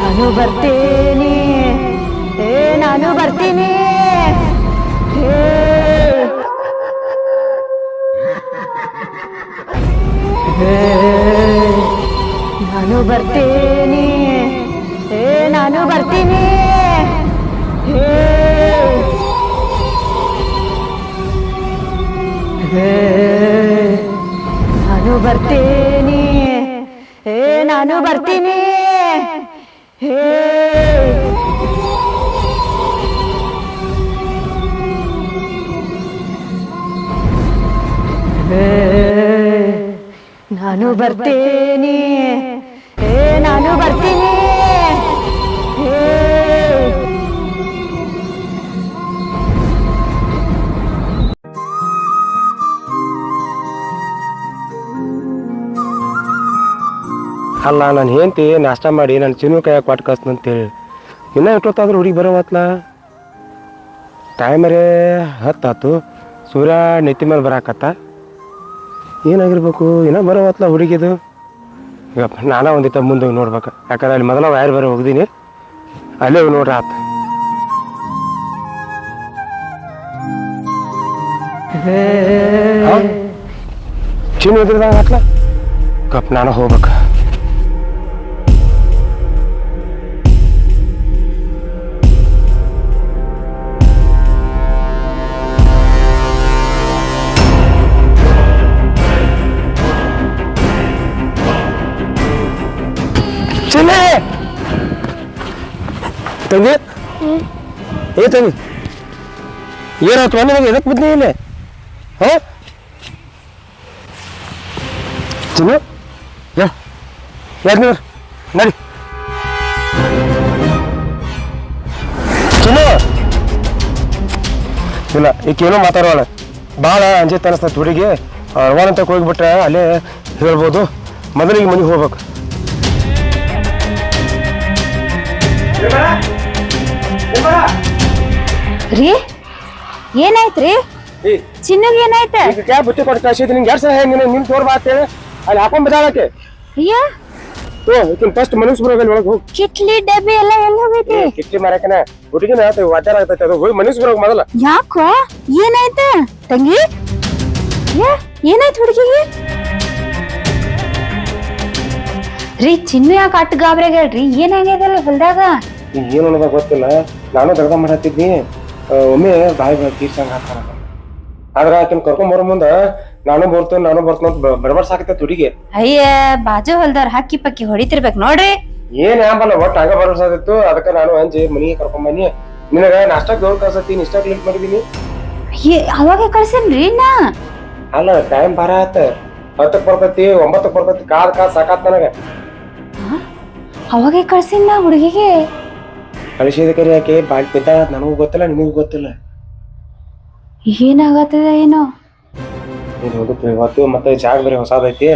ನಾನು ಬರ್ತೀನಿ. ಏ ನಾನು ಬರ್ತೀನಿ. ನಾನು ಬರ್ತೀನಿ. ಏ ನಾನು ಬರ್ತೀನಿ. ನಾನು ಬರ್ತೀನಿ. ಏ ನಾನು ಬರ್ತೀನಿ ಏ ಏ, ನಾನು ಬರ್ತೀನಿ ಏ ನಾನು ಬರ್ತೀನಿ ಅಲ್ಲ, ನಾನು ಹೆಂಡತಿ, ನಾಷ್ಟ ಮಾಡಿ, ನಾನು ಚಿನ್ನು ಕೈಯಾಗ ಕೊಟ್ಟು ಕಳ್ಸ್ತೀನಿ ಅಂತೇಳಿ. ಇನ್ನೂ ಎಷ್ಟೊತ್ತಾದ್ರೂ ಹುಡುಗಿ ಬರೋವತ್ಲ? ಟೈಮರೇ ಹತ್ತಾತು. ಸೂರ್ಯ ನೆತ್ತಿ ಮೇಲೆ ಬರಾಕತ್ತ? ಏನಾಗಿರ್ಬೇಕು? ಇನ್ನೂ ಬರೋವತ್ಲ ಹುಡುಗಿದು? ಈಗ ನಾನೇ ಒಂದಿತ್ತ ಮುಂದೆ ನೋಡ್ಬೇಕು. ಯಾಕಂದ್ರೆ ಅಲ್ಲಿ ಮೊದಲ ವೈರ್ ಬರೋ ಹೋಗಿದ್ದೀನಿ. ಅಲ್ಲೇ ನೋಡ್ರಿ ಆತ. ಚಿನ್ನ ಎದ್ರದಾಗ ಹಾಕ್ಲ ಕಪ್ ನಾನು ಹೋಗ್ಬೇಕು. ತಂಗಿ ಏ ತಂಗಿ ಏನಾಯ್ತು ನಿನಗೆ ಎದಕ್ಕೆ ಬಿದ್ದಿ ಇಲ್ಲಿ? ಹಾ? ಚಿನ್ನ ಯಾರು ನಡಿ. ಚಿನ್ನ ಇಲ್ಲ ಈಕೇನೋ ಮಾತಾಡೋಣ ಭಾಳ ಅಂಜಿತ್ ಅನಿಸ್ತೈತೆ ಹುಡುಗಿ. ಅಂತ ಹೋಗ್ಬಿಟ್ರೆ ಅಲ್ಲೇ ಹೇಳ್ಬೋದು. ಮೊದಲಿಗೆ ಮನೆಗೆ ಹೋಗ್ಬೇಕು. ರೀ ಏನಾಯ್ತ್ರಿ? ಚಿನ್ನಗ್ ಏನಾಯ್ತ? ಈಗ ಕ್ಯಾಬ್ ಬುತ್ತಿ ಕೊಟ್ಟು ಕಳ್ಸಿದ್ ನಿಂಗೆ ಎರಡು ಸಲ ಹೇಗೆ ನಿನ್ ತೋರ್ ಬಾ ಅಂತೇಳಿ ಅಲ್ಲಿ ಹಾಕೊಂಡ್ ಬಿದ್ದಾಳಕ್ಕೆ ಅಯ್ಯ. ಓ ಈಕಿನ ಫಸ್ಟ್ ಮನಸ್ಸು ಬರೋಗಲ್ಲಿ ಒಳಗೆ ಹೋಗಿ. ಕಿಟ್ಲಿ ಡಬ್ಬಿ ಎಲ್ಲ ಎಲ್ಲಿ ಹೋಗೈತಿ? ಕಿಟ್ಲಿ ಮಾರಕನ. ಹುಡುಗಿನ ಆತ ವಾದ್ಯಾರ ಆಗ್ತೈತೆ ಅದು ಹೋಗಿ ಮನಸ್ಸು ಬರೋಗ ಮೊದಲ. ಯಾಕೋ? ಏನಾಯ್ತ? ತಂಗಿ? ಏ, ಏನಾಯ್ತು ಹುಡುಗಿಗೆ? ರೀ ಚಿನ್ನು ಯಾಕೆ ಅಟ್ ಗಾಬ್ರಾಗ ಹೇಳ್ರಿ? ಏನಾಗ್ಯದಲ್ಲ ಹೊಲ್ದಾಗ? ಈಗ ಏನು ಅನ್ನೋದ ಗೊತ್ತಿಲ್ಲ. ನಾನು ದಗದ ಮಾಡತ್ತಿದ್ನಿ ಒಮ್ಮೆ ಬಾಯಿ ತೀರ್ಸಂಗ ಹಾಕ್ತಾರ ಆದ್ರ ಆಕಿನ ಕರ್ಕೊಂಡ್ ಬರೋ ಮುಂದ ನಾನು ಬರ್ತೇನೆ ನಾನು ಬರ್ತೇನೆ ಅಂತ ಬಡಬಡ್ ಸಾಕತ್ತೆ ತುಡಿಗೆ ಅಯ್ಯ ಬಾಜು ಹೊಲ್ದಾರ ಹಾಕಿ ಪಕ್ಕಿ ಹೊಡಿತಿರ್ಬೇಕು ನೋಡ್ರಿ. ಏನ್ ಆಂಬಲ್ಲ ಒಟ್ಟ ಹಂಗ ಬರೋಸಾದಿತ್ತು ಅದಕ್ಕೆ ನಾನು ಅಂಜಿ ಮನಿಗೆ ಕರ್ಕೊಂಡ್ ಬನ್ನಿ. ನಿನಗ ನಾಷ್ಟ ದೊಡ್ಡ ಕಳ್ಸತ್ತೀನಿ ಇಷ್ಟ ಲೇಟ್ ಮಾಡಿದೀನಿ. ಅಯ್ಯ ಅವಾಗ ಕಳ್ಸೇನ್ರಿ ನಾ ಅಲ್ಲ ಟೈಮ್ ಬಾರ ಆತ. ಹತ್ತಕ್ ಬರ್ತೈತಿ ಒಂಬತ್ತಕ್ ಬರ್ತೈತಿ ಕಾದ್ ಕಾದ್ ಸಾಕಾತ್ ನನಗ. ಅವಾಗೆ ಕಳ್ಸಿನ ಹುಡುಗಿಗೆ? ಕಳಿಸಿದ ಕರಿ ಯಾಕೆ ಬಾಳ್ ಬಿದ್ದ ನನಗೂ ಗೊತ್ತಿಲ್ಲ ನಿಮಗೂ ಗೊತ್ತಿಲ್ಲ. ಏನಾಗತ್ತದ ಏನೋ? ನೀನ್ ಹೋಗುತ್ತೆ ಇವತ್ತು ಮತ್ತೆ ಜಾಗ ಬೇರೆ ಹೊಸದೈತಿ.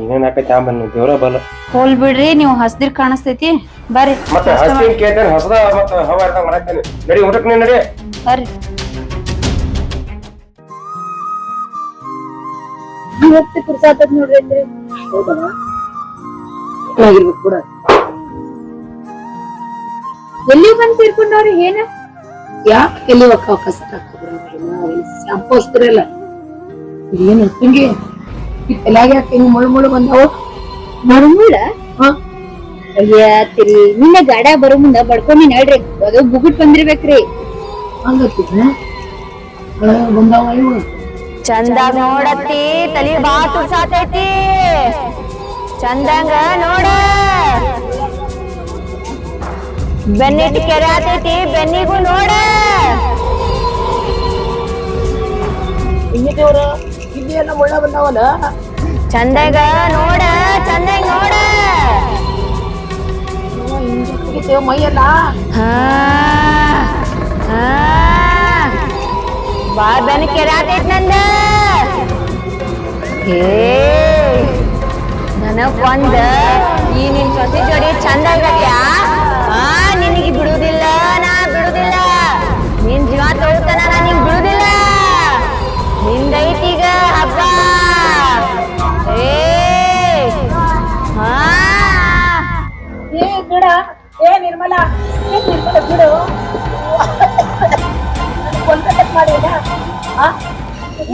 ಇನ್ನೇನ್ ಆಮೇಲೆ ದೇವ್ರ ಬಲ. ಹೋಲ್ ಬಿಡ್ರಿ ನೀವು ಹಸ್ದಿರ್ ಕಾಣಿಸ್ತೈತಿ. ಬರ್ರಿ. ಮತ್ತೆ ಹಸ್ತಿನ್ ಕೇಳ್ತೇನೆ ಹೊಸದ ಮತ್ತೆ ಹವ ಇರ್ತಾವ ಮಾಡಾಕ್ತೇನೆ. ನಡಿ ಊಟಕ್ಕೆ ನೀನ್ ನಡಿ. ಬರ್ರಿ. ಇವತ್ತು ಕುರ್ಸಾತದ್ ನೋಡ್ರಿ ಅಂದ್ರೆ. ಚೆನ್ನಾಗಿರ್ಬೇಕು ಕೂಡ. ಎಲ್ಲಿ ಬಂದ್ ಸೇರ್ಕೊಂಡವ್ರಿ ಏನ? ಯಾಕೆ ಎಲ್ಲಿ ಒಕ್ಕ ಒಕ್ಕ ಶಾಂಪು ಹಚ್ತಿರಲ್ಲ ಏನು ಹಿಂಗೆ? ತಲೆಯಾಗ ಯಾಕೆ ಹಿಂಗ್ ಮುಳು ಮುಳು ಬಂದಾವ? ಮರುಮುಳ? ಅಯ್ಯ ತಿರಿ ನಿನ್ನ ಗಾಡ ಬರೋ ಮುಂದ ಬಡ್ಕೊಂಡಿ ನಡ್ರಿ. ಅದು ಬುಗುಟ್ ಬಂದಿರ್ಬೇಕ್ರಿ. ಹಂಗತ್ತಿದ್ನ ಬಂದಾವ ಇವ ಚಂದ ನೋಡತ್ತಿ ತಲಿ ಬಾ ತುರ್ಸಾತೈತಿ. ಚಂದಂಗ ನೋಡ. ಬೆನ್ನಿಟ್ಟು ಕೆರೆ ಆತೈತಿ ಬೆನ್ನಿಗೂ ನೋಡ. ಹಿಂಗೆ ದೇವ್ರ ಇಲ್ಲಿ ಎಲ್ಲ ಮುಳ್ಳ ಬಂದಾವಲ್ಲ? ಚಂದಾಗ ನೋಡ ಚಂದಾಗ ನೋಡ. ಹಿಂಗೆ ಕುಡಿತೇವ ಮೈಯೆಲ್ಲ ಬಾ ಬೆನ್ನ ಕೆರೆ ಆತೈತಿ ನಂದ. ಏ ನನಗ್ ಒಂದ ಈ ನಿನ್ ಜೊತೆ ಜೋಡಿ ಚಂದ ಆಗತ್ಯಾ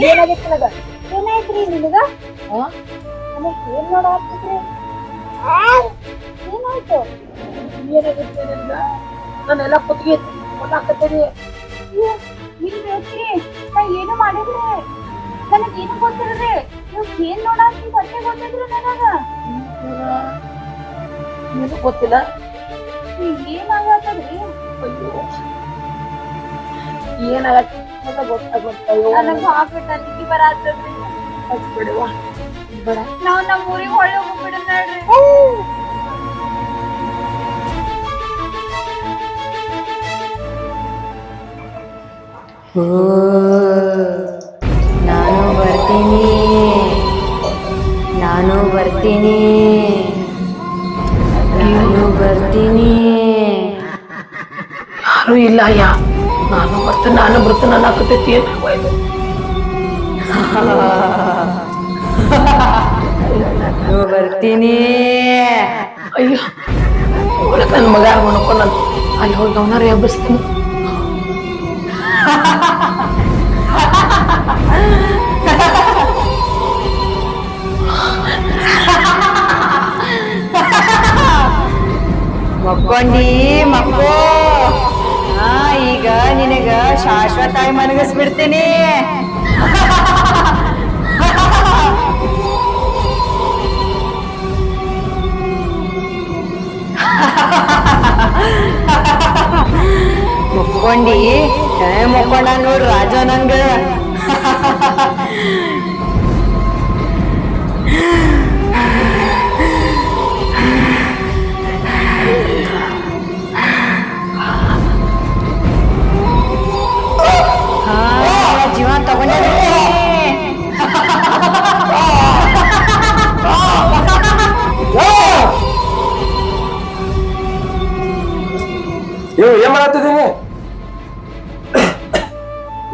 ಏನಾಗೈತಿ ನನಗ ಏನಾಯ್ತ್ರಿ ನಿನಗ ಆ? ಏನ್ ನೋಡಾತಿದ್ರಿ ಏನಾಯ್ತು ಏನಾಗೈತಿ ನಿನಗ ನಾನೆಲ್ಲ ಕುತ್ತಿಗೆ ಕೊಟ್ಟಾಕತ್ತೀನಿ ನೀವ್ ಹೇಳ್ತೀರಿ ನಾ ಏನು ಮಾಡಿದ್ರಿ ನನಗ್ ಏನು ಗೊತ್ತಿಲ್ರಿ ನೀವು ಏನ್ ನೋಡಾತಿ ಹೊಟ್ಟೆ ಗೊತ್ತಿದ್ರಿ ನನಗ ಏನು ಗೊತ್ತಿಲ್ಲ ಏನಾಗತ್ತದ್ರಿ ಅಯ್ಯೋ ಏನಾಗತ್ತೆ ನನಗ್ ಹಾಕ್ಬಿಟ್ಟ ಬಿಡುವ ಬೇಡ ನಾವು ನಮ್ಮ ಊರಿಗೆ ಹೊಳ್ಳಿ ಹೋಗ್ಬಿಡ ನೋಡ್ರಿ. ನಾನು ಬರ್ತೀನಿ. ನಾನು ಬರ್ತೀನಿ. ನಾನು ಬರ್ತೀನಿ. ಯಾರು ಇಲ್ಲ ಅಯ್ಯ ನಾನು ಬರ್ತೇನೆ ನಾನು ಬರ್ತೇನೆ ನಾನು ಹಾಕತೈತಿ ಏನ್ ಇದು ನಾನು ಬರ್ತೀನಿ ಅಯ್ಯೋ ಒಳಗೆ ನನ್ನ ಮಗ ಮಾಡ್ಕೊಂಡು ನಾನು ಅಲ್ಲಿ ಹೋಗಿ ಅವನಾರ ಎಬ್ಬರಿಸ್ತೀನಿ ಮಕ್ಕೊಂಡಿ ಮಕ್ಕೋ ಹಾ ಈಗ ನಿನಗ ಶಾಶ್ವತ ಮನಗಿಸ್ಬಿಡ್ತೀನಿ. ಮುಕ್ಕೊಂಡಿ. ಮುಕ್ಕೊಂಡ ನೋಡು ರಾಜ ನಂಗ.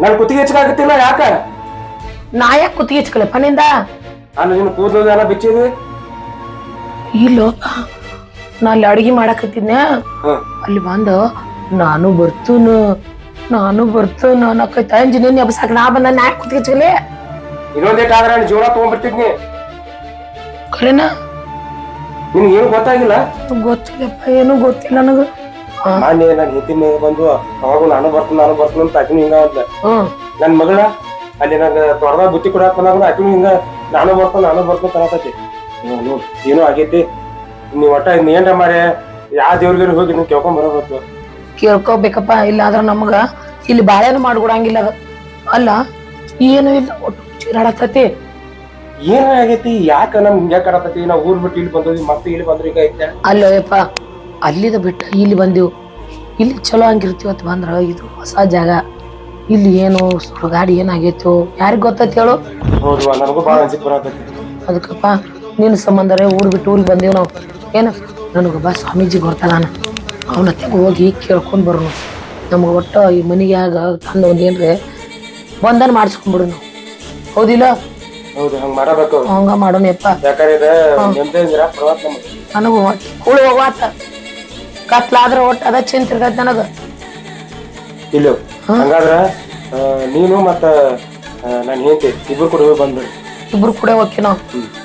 ನನ್ ಕುತ್ತಿಗೆ ಹೆಚ್ಚಾಗತ್ತಿಲ್ಲ ಯಾಕ? ನಾ ಯಾಕೆ ಕುತ್ತಿಗೆ ಹಚ್ಕಲಪ್ಪ ನಿಂದ? ನಾನು ನಿನ್ನ ಕೂದಲು ಎಲ್ಲ ಬಿಚ್ಚಿದ್ವಿ. ಇಲ್ಲೋ ನಾ ಅಲ್ಲಿ ಅಡಿಗೆ ಮಾಡಕತ್ತಿದ್ನ ಅಲ್ಲಿ ಬಂದು ನಾನು ಬರ್ತೂನು ನಾನು ಬರ್ತೂನು ಅನ್ನಕೈತ ನಿನ್ನ ಎಬ್ಸಾಕ ನಾ ಬಂದ ನಾ ಯಾಕೆ ಕುತ್ತಿಗೆ ಹೆಚ್ಚಿಗೆ ಇನ್ನೊಂದೇಟ್ ಆದ್ರೆ ನಾನು ಜೀವನ ತಗೊಂಡ್ಬಿಡ್ತಿದ್ನಿ ಖರೇನ ನಿನ್ಗೆ ಏನು ಗೊತ್ತಾಗಿಲ್ಲ? ಗೊತ್ತಿಲ್ಲಪ್ಪ ಏನು ಗೊತ್ತಿಲ್ಲ ನನಗ. ಮಾನ್ಯ ನನ್ನ ಮೇಲೆ ಬಂದು ಅವಾಗ ನಾನು ಬರ್ತೀನಿ ನಾನು ಬರ್ತೀನಿ ಅಂತ ಆಕಿನೂ ಹಿಂಗ ಅಂದ್ಲ. ನನ್ನ ನನ್ ಮಗಳ ಅಲ್ಲಿ ನಂಗೆ ತೊಡದಾಗ ಬುತ್ತಿ ಕೊಡಕ್ ಬಂದಾಗ ಆಕಿನೂ ಹಿಂಗ ನಾನು ಬರ್ತೀನಿ ನಾನು ಬರ್ತೀನಿ ತರತೈತಿ ಏನೋ ಆಗೈತಿ. ನೀವ್ ಒಟ್ಟ ಏನ್ರ ಮಾಡಿ ಯಾವ ದೇವ್ರಿಗೆ ಹೋಗಿ ನೀವು ಕೇಳ್ಕೊಂಡ್ ಬರಬೇಕು. ಕೇಳ್ಕೊಬೇಕಪ್ಪ ಇಲ್ಲ ಆದ್ರ ನಮಗ ಇಲ್ಲಿ ಬಾಳೆನು ಮಾಡ್ಕೊಡಂಗಿಲ್ಲ ಅದ. ಅಲ್ಲ ಏನು ಇಲ್ಲ ಒಟ್ಟು ಚೀರಾಡಕತಿ ಏನ ಆಗೈತಿ? ಯಾಕ ನಮ್ ಹಿಂಗ ಕಡತೈತಿ ನಾವ್ ಊರ್ ಬಿಟ್ಟು ಇಲ್ಲಿ ಬಂದ್ವಿ ಮತ್ತೆ ಇಲ್ಲಿ ಬಂದ್ರಿ ಈಗ ಐತೆ. ಅಲ್ಲೋಯಪ್ಪ ಅಲ್ಲಿದ ಬಿಟ್ಟ ಇಲ್ಲಿ ಬಂದೆವು. ಇಲ್ಲಿ ಚಲೋ ಹಂಗಿರ್ತೀವತ್ತು ಬಂದ್ರೆ ಇದು ಹೊಸ ಜಾಗ. ಇಲ್ಲಿ ಏನು ಗಾಡಿ ಏನಾಗೈತೋ? ಯಾರಿಗೆ ಗೊತ್ತೈತಿ ಹೇಳು? ಹೌದು ನನಗೂ ಬಾಳ ಅನ್ಸಿಕ್ ಬರತೈತಿ ಅದಕ್ಕಪ್ಪ ನಿನ್ನ ಸಂಬಂಧರೇ ಊರ್ ಬಿಟ್ಟು ಊರಿಗೆ ಬಂದೇವು ನಾವು. ಏನು? ನನಗೊಬ್ಬ ಸ್ವಾಮೀಜಿ ಬರ್ತಾನ ಅವನ ತೆಗೆ ಹೋಗಿ ಕೇಳ್ಕೊಂಡು ಬರೋಣ. ನಮ್ಗೆ ಒಟ್ಟ ಈ ಮನಿಗೆ ತಂದು ಒಂದು ಏನ್ರಿ ಬಂಧನ ಮಾಡಿಸ್ಕೊಂಡ್ಬಿಡು ನಾವು. ಹೌದಿಲ್ಲ? ಹೌದು ಹಂಗ ಮಾಡಬೇಕು. ಹಂಗ ಮಾಡೋಣಪ್ಪ. ಯಾಕಂದ್ರೆ ನನಗೂ ಕೂಳು ಹೋಗಾತ ಕತ್ಲಾದ್ರ ಒಟ್ಟು ಅದ ಚಿಂತಿರ್ತೈತೆ ನನಗೆ. ಇಲ್ಲ ಹಂಗಾದ್ರ ಆ, ನೀನು ಮತ್ತ ನಾನು ಹೆಂಡತಿ ಇಬ್ರು ಕೂಡ ಹೋಗಿ ಬಂದ್ಬಿಡಿ ಇಬ್ರು ಕೂಡ ಹೋಗಿ ನಾವು.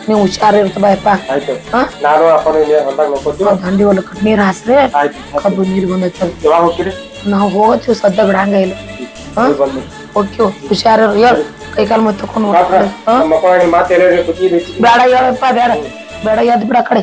ನೀವು ಹುಷಾರ್ ಇರ್ತಬಾಯಪ್ಪ ಆಯ್ತು. ಹಾ? ನಾನು ಅಪ್ಪನ ಇಲ್ಲಿ ಹೊಲ್ದಾಗ ನೋಡ್ಕೊತೀವಿ. ದಂಡಿ ಹೊಲಕ್ಕೆ ನೀರು ಹಾಸ್ರೆ ಆಯ್ತು ಕಬ್ಬು ನೀರು ಬಂದೈತೆ ಯಾವಾಗ ಹೋಗ್ತೀರಿ? ನಾವು ಹೋಗತ್ತೀವಿ ಸದ್ದ ಬಿಡಂಗ ಇಲ್ಲ. ಹೋಗಿ ಬಂದ್ಬಿಡಿ ಓಕೆ ಹುಷಾರ ಹೇಳು ಕೈ ಕಾಲು ಮತ್ತೆ ತಕೊಂಡು ಡಾಕ್ಟ್ರ ನಮ್ಮ ಮಕ್ಕಳ ನಿಮ್ಮ ಮಾತು ಎಲ್ಲ ಬೇಡ ಹೇಳಪ್ಪ ಬೇಡ. ಬೇಡ ಎದ್ದು ಬಿಡ ಆ ಕಡೆ.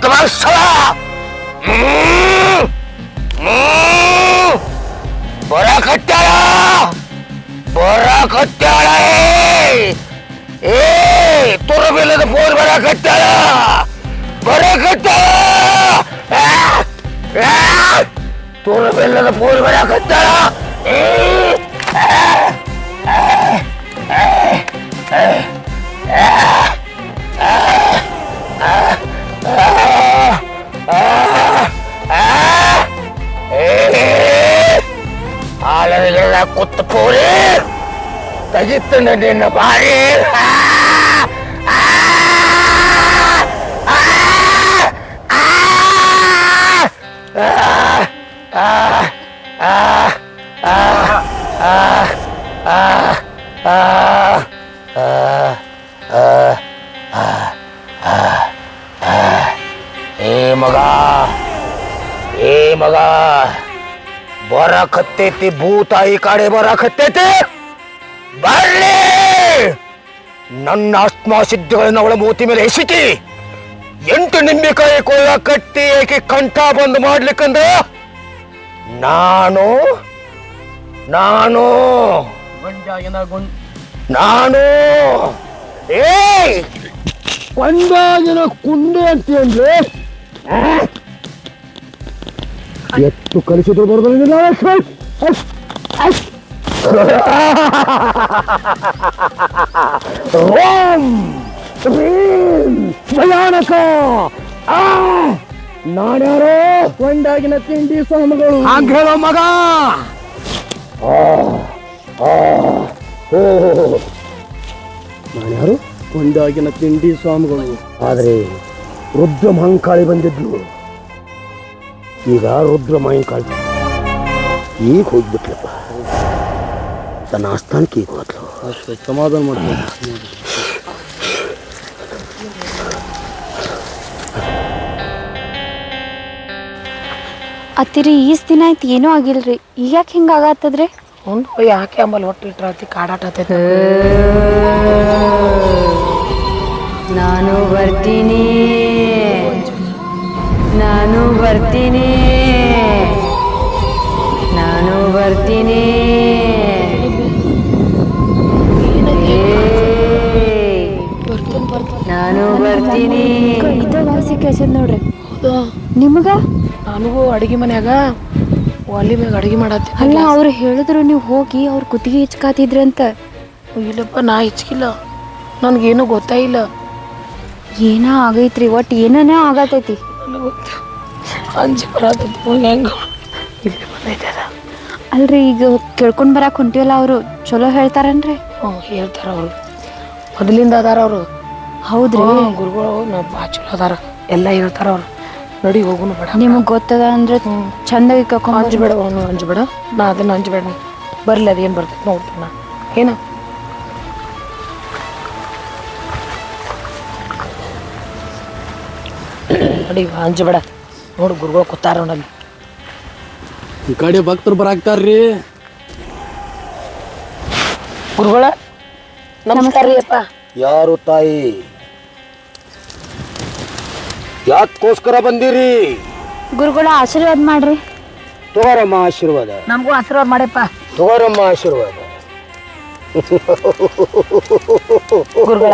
তোমার সালা বড় খত্যারা বড় খত্যারা এ তোর বেলে তো ফোর বড় খত্যারা বড় খত্যারা তোর বেলে তো ফোর বড় খত্যারা Gitu na din na pahir! Ah! Ah! ah, ah, ah ಏ ಮಗ ಏ ಮಗ, ಬರಕತ್ತೈತಿ ಭೂತ ಕಾಡೆ ಕಡೆ ಬರಕತ್ತೈತಿ. ಬರ್ಲಿ. ನನ್ನ ಆತ್ಮ ಸಿದ್ಧಿಗಳನ್ನ ಅವಳ ಮೂತಿ ಮೇಲೆ ಎಸಿತಿ ಎಂಟು ನಿಂಬೆಕಾಯಿ ಕೊಯ್ಯ ಕಟ್ಟಿ ಏಕೆ ಕಂಠ ಬಂದ್ ಮಾಡ್ಲಿಕ್ಕಂದ್ರೆ, ನಾನು ನಾನು. ನಾನು. ಏಯ್! ಕೊಂಡಾಗಿನ ಕುಂಡೆ ಅಂತ ಅಂದ್ರೆ? ಎಷ್ಟು ಕಲಿಸಿದ್ರು ಬರೋದಿಲ್ಲ ಓಂ ರೀಂ ಭಯಾನಕ. ಆ! ನಾನ್ಯಾರೋ ಕೊಂಡಾಗಿನ ತಿಂಡಿ ಸ್ವಾಮಿಗಳು. ಹಾಗೆ ಹೇಳೋ ಮಗ. ನಾನ್ಯಾರು? ಕೊಂಡಾಗಿನ ತಿಂಡಿ ಸ್ವಾಮಿಗಳು ಆದರೆ ರುದ್ರ ಮಹಂಕಾಳಿ ಬಂದಿದ್ಲು. ಈಗ ರುದ್ರ ಮಹಂಕಾಳಿ ಈಗ ಹೋಗ್ಬಿಟ್ಲಪ್ಪ. ತನ್ನ ಆಸ್ಥಾನಕ್ಕೆ ಈಗ ಹೋದ್ಲು. ಸಮಾಧಾನ ಮಾಡ್ತೀನಿ ಅತ್ತಿರಿ ಈಸ್ ದಿನ ಆಯ್ತು ಏನೂ ಆಗಿಲ್ರಿ. ಈಗ ಯಾಕೆ ಹಿಂಗೆ ಆಗತ್ತದ್ರಿ? ಒಂದು ಯಾಕೆ ಅಂಬಲ್ ಹೊಟ್ಟೆ ಇಟ್ರಾತಿ ಕಾಡಾಟ ನಾನು ಬರ್ತೀನಿ. ನಾನು ಬರ್ತೀನಿ. ನಾನು ಬರ್ತೀನಿ. ನಾನು ಬರ್ತೀನಿ. ಇದ ವಾಸಿ ಕೇಸದ್ ನೋಡ್ರಿ. ನಿಮ್ಗ? ನನಗೂ ಅಡಿಗೆ ಮನ್ಯಾಗ ಒಲಿ ಮ್ಯಾಗ ಅಡಿಗೆ ಮಾಡತ್ತೆ. ಅಲ್ಲ ಅವ್ರು ಹೇಳಿದ್ರು ನೀವು ಹೋಗಿ ಅವ್ರ ಕುತ್ತಿಗೆ ಅಂತ. ಇಲ್ಲಪ್ಪ ನಾ ಹೆಚ್ಚಿಲ್ಲ ನನಗೇನು ಗೊತ್ತಾಯಿಲ್ಲ ಏನ ಆಗೈತ್ರಿ ಒಟ್ಟು ಏನನೇ ಆಗತೈತಿ? ಅಂಜಿ ಬರತೈತಿ ಹೆಂಗ ಇಲ್ಲಿ ಅಲ್ರಿ ಈಗ ಕೇಳ್ಕೊಂಡ್ ಬರಾಕ್ ಹೊಂಟಿವಲ್ಲ ಅವರು ಚಲೋ ಹೇಳ್ತಾರನ್ರಿ? ಹ್ಞೂ ಹೇಳ್ತಾರ ಅವರು. ಮೊದಲಿಂದ ಅದಾರ ಅವರು. ಹೌದ್ರಿ. ಗುರುಗಳು ಭಾಳ ಚಲೋ ಅದಾರ. ಎಲ್ಲ ಹೇಳ್ತಾರ ಅವ್ರು. ನಡಿ ಹೋಗುನು ಬೇಡ. ನಿಮಗೆ ಗೊತ್ತದ ಅಂದ್ರೆ ಚಂದಾಗಿ ಕರ್ಕೊಂಡ್ ಅಂಜಬೇಡ ಅವನು ಅಂಜಬೇಡ ನಾ ಅದನ್ನ ಅಂಜಬೇಡ ನೀ ಬರ್ಲಿ ಅದೇನು ಬರ್ತೈತೆ ನೋಡ್ತೀನಿ ನಾ. ಏನ? ನಡಿ ಅಂಜಬೇಡ ನೋಡು ಗುರುಗಳು ಕೂತಾರ ಅವನಲ್ಲಿ ಈ ಕಡೆ ಭಕ್ತರು ಬರಾಕ್ತಾರ್ರಿ. ಗುರುಗಳ ನಮಸ್ಕಾರ ರೀ ಅಪ್ಪ ಯಾರು ತಾಯಿ? ಯಾಕೋಸ್ಕರ ಬಂದಿರಿ? ಗುರುಗಳ ಆಶೀರ್ವಾದ ಮಾಡ್ರಿ. ತಗೋರಮ್ಮ ಆಶೀರ್ವಾದ. ನಮಗೂ ಆಶೀರ್ವಾದ ಮಾಡಪ್ಪ. ತಗೋರಮ್ಮ ಆಶೀರ್ವಾದ. ಗುರುಗಳ.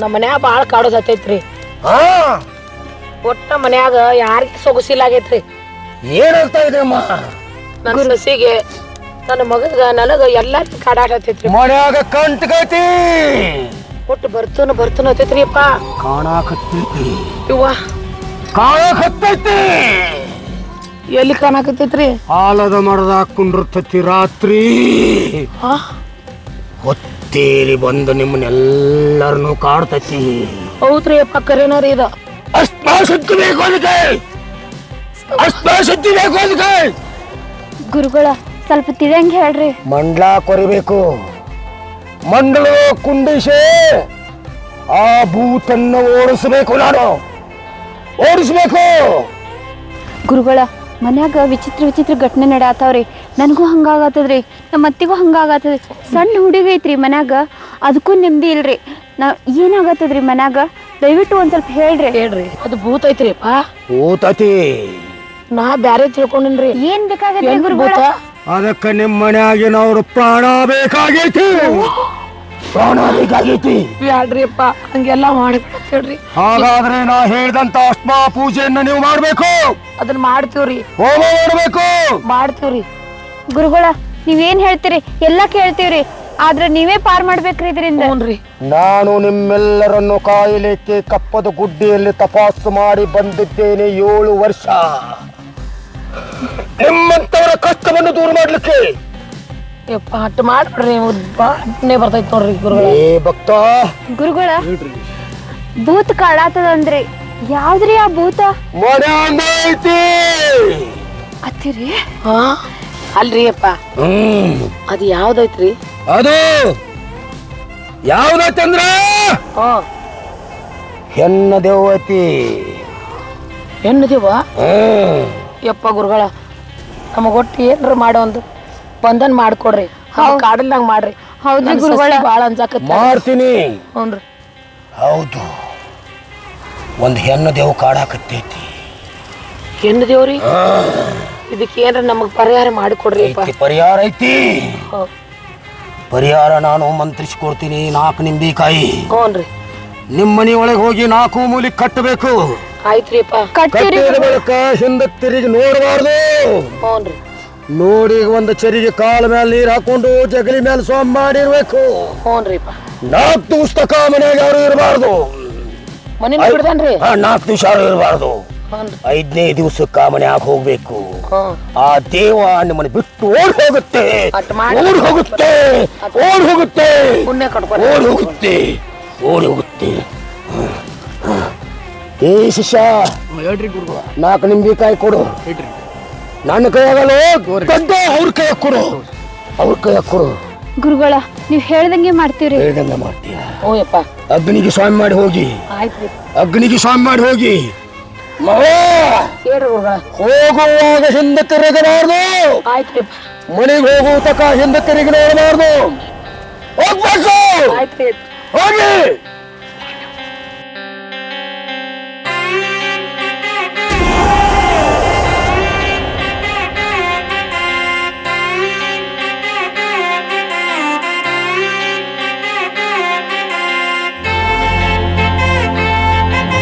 ನಮ್ಮ ಮನ್ಯಾಗ ಭಾಳ ಕಾಡೋದು ಹತ್ತೈತ್ರಿ ಒಟ್ಟ ಮನ್ಯಾಗ ಯಾರಿಗೆ ಸೊಗಸಿಲ್ಲ ಆಗೈತ್ರಿ ಏನಾಗ್ತಾ ಇದೆ ಅಮ್ಮ? ನನ್ನ ಸಸಿಗೆ ನನ್ನ ಮಗಗ ನನಗ ಎಲ್ಲಾರ್ಗು ಕಾಡಾಟೈತ್ರಿ ಮನ್ಯಾಗ ಕಂಟ್ಕೈತಿ. ಒಟ್ಟು ಬರ್ತನ ಬರ್ತನ ಹತ್ತೈತ್ರಿಯಪ್ಪ ಕಾಣಾಕತ್ತೈತಿ. ಇವ್ವ ಕಾಣಾಕತ್ತೈತಿ. ಎಲ್ಲಿ ಕಾಣಾಕತ್ತೈತ್ರಿ? ಆಲದ ಮರದ ಹಾಕೊಂಡಿರ್ತತಿ ರಾತ್ರಿ. ಹೊತ್ತೇರಿ ಬಂದು ನಿಮ್ಮನ್ನೆಲ್ಲರನ್ನು ಕಾಡ್ತೈತಿ ಹೌದ್ರಿ ಅಪ್ಪ ಕರೇನ ರೀ ಇದ. ಅಷ್ಟ ಸುದ್ದಿ ಬೇಕು ಅದಕ್ಕೆ ಅಷ್ಟ ಸುದ್ದಿ ಬೇಕು ಅದಕ್ಕೆ ಗುರುಗಳ ಸ್ವಲ್ಪ ತಿಳಿಯಂಗ್ ಹೇಳ್ರಿ. ಮಂಡ್ಲ ಕೊರಿಬೇಕು. ಮಂಡಲ ಕುಂಡಿಸಿ. ಆ ಭೂತನ್ನು ಓಡಿಸಬೇಕು ನಾನು. ಓಡಿಸ್ಬೇಕು. ಗುರುಗಳ ಮನ್ಯಾಗ ವಿಚಿತ್ರ ವಿಚಿತ್ರ ಘಟನೆ ನಡಾತಾವ್ರಿ ನನಗೂ ಹಂಗಾಗತ್ತದ್ರಿ ನಮ್ಮ ಅತ್ತಿಗೂ ಹಂಗಾಗತ್ತದ್ರಿ ಸಣ್ಣ ಹುಡುಗ ಐತ್ರಿ ಮನ್ಯಾಗ ಅದಕ್ಕೂ ನೆಮ್ಮದಿ ಇಲ್ರಿ. ನಾ ಏನಾಗತ್ತದ್ರಿ ಮನ್ಯಾಗ? ದಯವಿಟ್ಟು ಒಂದ್ ಸ್ವಲ್ಪ ಹೇಳ್ರಿ. ಹೇಳ್ರಿ ಅದು ಭೂತ ಐತ್ರಿ ಭೂತ ಭೂತತಿ. ನಾ ಬ್ಯಾರೆ ತಿಳ್ಕೊಂಡಿನ್ರಿ. ಏನ್ ಬೇಕಾಗತ್ತೆ ಗುರುಗಳ? ಭೂತ? ಅದಕ್ಕೆ ನಿಮ್ಮ ಮನ್ಯಾಗಿನವ್ರ ಪ್ರಾಣ ಬೇಕಾಗೈತಿ. ಪ್ರಾಣ ಬೇಕಾಗೈತಿ. ಬ್ಯಾಡ್ರಿ ಅಪ್ಪ ಹಂಗೆಲ್ಲ ಮಾಡಿ ಹೇಳ್ರಿ. ಹಾಗಾದ್ರೆ ನಾ ಹೇಳಿದಂತ ಅಷ್ಟ್ಮಾ ಪೂಜೆಯನ್ನ ನೀವು ಮಾಡ್ಬೇಕು? ಅದನ್ನ ಮಾಡ್ತೀವ್ರಿ. ಹೋಮ ಮಾಡ್ಬೇಕು? ಮಾಡ್ತೀವ್ರಿ. ಗುರುಗಳ ನೀವೇನ್ ಹೇಳ್ತೀರಿ? ಎಲ್ಲ ಕೇಳ್ತೀವ್ರಿ. ಆದ್ರೆ ನೀವೇ ಪಾರ್ ಮಾಡ್ಬೇಕ್ರಿ ಇದರಿಂದ. ಹ್ಞೂನ್ರಿ ನಾನು ನಿಮ್ಮೆಲ್ಲರನ್ನು ಕಾಯಿಲೆ ಕಪ್ಪದ ಗುಡ್ಡಿಯಲ್ಲಿ ತಪಾಸು ಮಾಡಿ ಬಂದಿದ್ದೇನೆ ಏಳು ವರ್ಷ. ನಿಮ್ಮಂತವರ ಕಷ್ಟವನ್ನು ದೂರ ಮಾಡ್ಲಿಕ್ಕೆ. ಪಾಠ ಅಟ್ ಮಾಡ್ಬಿಡ್ರಿ ಬಾಟ್ನೆ ಬರ್ತೈತಿ ನೋಡ್ರಿ ಗುರುಗಳ. ಏ ಭಕ್ತ. ಗುರುಗಳ ಭೂತ್ ಕಾಡಾತದಂದ್ರಿ ಯಾವ್ದ್ರಿ ಆ ಭೂತ? ಐತಿ ಅತ್ತಿರಿ. ಹಾ? ಅಲ್ರಿ ಅಪ್ಪ. ಅದು ಅದು ಯಾವ್ದೈತ್ರಿ? ಅದು ಯಾವ್ದೈತಂದ್ರ ಹಾ. ಹೆಣ್ಣ ದೇವತಿ. ಹೆಣ್ಣು ದೇವ? ಹ್ಮ್. ಯಪ್ಪ ಗುರುಗಳ ನಮಗ್ ಒಟ್ಟು ಏನ್ರ ಮಾಡೋ ಒಂದು. ಬಂಧನ್ ಮಾಡ್ಕೊಡ್ರಿ. ಕಾಡಲ್ದಂಗ್ ಮಾಡ್ರಿ. ಹೌದು ಗುರುಗಳ. ಬಹಳ ಬಾಳ ಅನ್ಸಾಕತ್ತ ಮಾಡ್ತೀನಿ. ಹ್ಞೂನ್ರಿ ಹೌದು. ಒಂದು ಹೆಣ್ಣು ದೇವ್ ಕಾಡಾಕತ್ತೈತಿ ಹೆಣ್ಣು ದೇವ್ರಿ? ಇದಕ್ಕೆ ಏನ್ರ ನಮಗ್ ಪರಿಹಾರ ಮಾಡಿಕೊಡ್ರಿ ಪರಿಹಾರ ಐತಿ. ಪರಿಹಾರ ನಾನು ಮಂತ್ರಿಸ್ಕೊಡ್ತೀನಿ ನಾಲ್ಕು ನಿಂಬಿಕಾಯಿ. ಹ್ಞೂನ್ರಿ ನಿಮ್ಮ ಮನೆ ಒಳಗೆ ಹೋಗಿ ನಾಲ್ಕು ಮೂಲಿ ಕಟ್ಟಬೇಕು ಆಯ್ತ್ರಿ ಅಪ್ಪ ಕಟ್ಟಿರಿ. ಕಟ್ಟಿದ ಬಳಿಕ ಹಿಂದೆ ತಿರುಗಿ ನೋಡಬಾರ್ದು. ಹ್ಞೂನ್ರಿ ನೋಡಿ ಒಂದು ಚರಿಗೆ ಕಾಲ ಮೇಲೆ ನೀರ್ ಹಾಕೊಂಡು ಜಗಲಿ ಮೇಲೆ ಸ್ವಾಮ್ ಮಾಡಿರ್ಬೇಕು. ನಾಲ್ಕು ದಿವಸ ತಕ ಮನೆಯಾಗ ಯಾರು ಇರಬಾರ್ದು. ಮನೆ ಬಿಡ್ದೇನ್ರಿ ನಾಲ್ಕು ದಿವಸ ಯಾರು ಇರಬಾರ್ದು. ಹ್ಞೂನ್ರಿ ಐದನೇ ದಿವಸಕ್ಕ ಮನೆಯಾಗ ಹೋಗ್ಬೇಕು. ಹ್ಞೂ ಆ ದೇವ ನಿಮ್ಮನ್ನ ಬಿಟ್ಟು ಓಡ್ ಹೋಗುತ್ತೆ. ಅಟ್ ಮಾಡಿ ಓಡ್ ಹೋಗುತ್ತೆ. ಓಡ್ ಹೋಗುತ್ತೆ. ಪುಣ್ಯ ಕಟ್ಕೊರಿ ಓಡ್ ಹೋಗುತ್ತೆ. ಓಡ್ ಹೋಗುತ್ತೆ. ಏ ಶಿಷ್ಯ ಹೇಳ್ರಿ ಗುರುಗಳ. ನಾಲ್ಕು ನಿಂಬಿಕಾಯಿ ಕೊಡು. ಹೇಳ್ರಿ. ನನ್ನ ಕೈಯಾಗಲ್ಲ ದೊಡ್ಡ ಅವ್ರ ಕೈಯಾಗ ಕೊಡು. ಅವ್ರ ಕೈಯಾಗ ಕೊಡು. ಗುರುಗಳ ನೀವು ಹೇಳ್ದಂಗೆ ಮಾಡ್ತೀರಿ ಹೇಳ್ದಂಗೆ ಮಾಡ್ತೀಯ? ಓಯಪ್ಪ ಯಪ್ಪ. ಅಗ್ನಿಗೆ ಸ್ವಾಮಿ ಮಾಡಿ ಹೋಗಿ. ಆಯ್ತ್ರಿ ಅಗ್ನಿಗೆ ಸ್ವಾಮಿ ಮಾಡಿ ಹೋಗಿ. ಹೋಗುವಾಗ ಹಿಂದೆ ತಿರುಗಬಾರ್ದು. ಆಯ್ತು ಮನೆಗೆ ಹೋಗುವ ತಕ ಹಿಂದೆ ತಿರುಗಿ ನೋಡಬಾರ್ದು. ಹೋಗ್ಬೇಕು. ಹೋಗಿ.